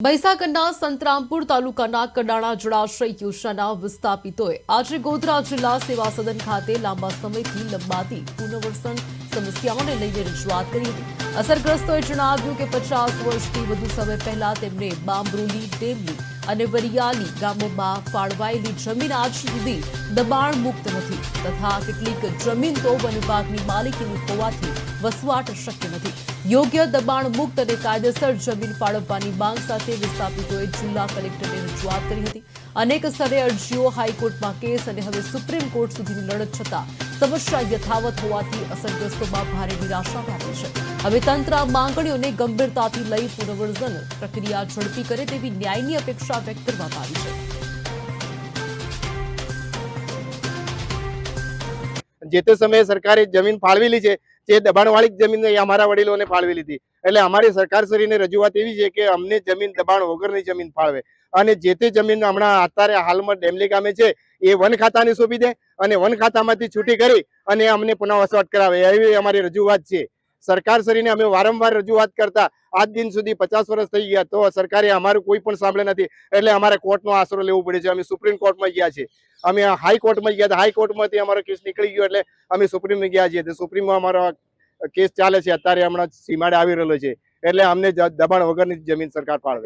મહીસાગરના સંતરામપુર તાલુકાના કડાણા જળાશય યોજનાના વિસ્થાપિતોએ આજે ગોધરા જિલ્લા સેવા સદન ખાતે લાંબા સમયથી લંબાતી પુનર્વસન સમસ્યાઓને લઈને રજૂઆત કરી હતી. અસરગ્રસ્તોએ જણાવ્યું કે પચાસ વર્ષથી વધુ સમય પહેલા તેમને બામરોલી ડેમલી અને વરિયાલી ગામોમાં ફાળવાયેલી જમીન આજ સુધી દબાણ મુક્ત નથી તથા કેટલીક જમીન તો વન વિભાગની માલિકીની હોવાથી વસવાટ શક્ય નથી. યોગ્ય દબાણ મુક્ત અને કાયદેસર જમીન ફાળવવાની માંગ સાથે વિસ્થાપિતોએ જિલ્લા કલેક્ટરને રજૂઆત કરી હતી. અનેક સ્તરે અરજીઓ હાઈકોર્ટમાં કેસ અને હવે સુપ્રીમ કોર્ટ સુધીની લડત છતાં સમસ્યા યથાવત હોવાથી અસરગ્રસ્તોમાં ભારે નિરાશા વ્યાપી છે. હવે તંત્ર માંગણીઓને ગંભીરતાથી લઈ પુનર્વર્ઝન પ્રક્રિયા ઝડપી કરે તેવી ન્યાયની અપેક્ષા વ્યક્ત કરવામાં આવી છે. જે તે સમયે સરકારે જમીન ફાળવેલી છે, જે દબાણવાળી જમીન અમારા વડીલોને ફાળવેલી હતી. એટલે અમારી સરકારશ્રીને રજૂઆત એવી છે કે અમને જમીન દબાણ વગરની જમીન ફાળવે. અને જે તે જમીન હમણાં અત્યારે હાલમાં ડેમલી ગામે છે, એ વન ખાતાને સોંપી દે અને વન ખાતામાંથી છૂટી કરી અને અમને પુનઃ વસવાટ કરાવે, એવી અમારી રજૂઆત છે. સરકારશ્રીને અમે વારંવાર રજૂઆત કરતા, આજ દિન સુધી પચાસ વર્ષ થઈ ગયા, તો સરકારે અમારું કોઈ પણ સાંભળે નથી, એટલે અમારે કોર્ટનો આશરો લેવો પડે છે. અમે સુપ્રીમ કોર્ટમાં ગયા છે અમે હાઈકોર્ટમાં ગયા હતા. હાઈકોર્ટમાંથી અમારો કેસ નીકળી ગયો એટલે અમે સુપ્રીમમાં ગયા છીએ. સુપ્રીમમાં અમારો કેસ ચાલે છે. અત્યારે હમણાં સીમાડે આવી રહેલો છે. એટલે અમને દબાણ વગરની જમીન સરકાર ફાળવે